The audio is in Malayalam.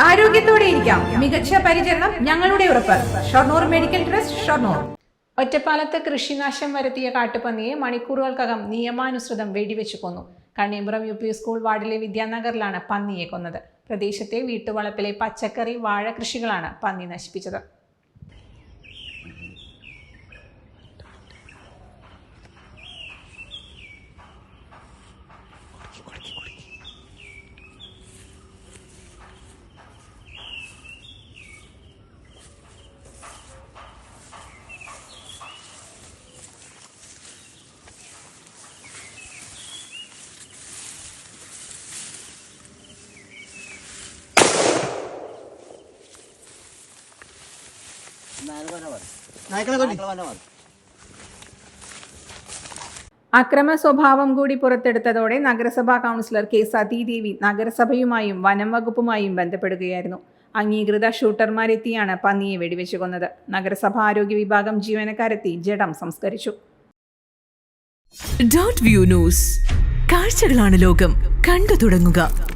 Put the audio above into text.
ആരോഗ്യത്തോടെ ഇരിക്കാം. മികച്ച പരിചരണം ഞങ്ങളുടെ ഉറപ്പ്. Shoranur medical trust Shoranur. ഒറ്റപ്പാലത്ത് കൃഷിനാശം വരുത്തിയ കാട്ടുപന്നിയെ മണിക്കൂറുകൾക്കകം നിയമാനുസൃതം വെടിവെച്ചു കൊന്നു. കണ്ണിയമ്പുറം യു പി സ്കൂൾ വാർഡിലെ വിദ്യാനഗറിലാണ് പന്നിയെ കൊന്നത്. പ്രദേശത്തെ വീട്ടുവളപ്പിലെ പച്ചക്കറി വാഴ കൃഷികളാണ് പന്നി നശിപ്പിച്ചത്. അക്രമ സ്വഭാവം കൂടി പുറത്തെടുത്തതോടെ നഗരസഭാ കൗൺസിലർ കെ സതീദേവി നഗരസഭയുമായും വനം വകുപ്പുമായും ബന്ധപ്പെടുകയായിരുന്നു. അംഗീകൃത ഷൂട്ടർമാരെത്തിയാണ് പന്നിയെ വെടിവെച്ചു കൊന്നത്. നഗരസഭ ആരോഗ്യ വിഭാഗം ജീവനക്കാരെത്തി ജഡം സംസ്കരിച്ചു. Dot view news. കാഴ്ചകളാണ് ലോകം. കണ്ടു തുടങ്ങുക.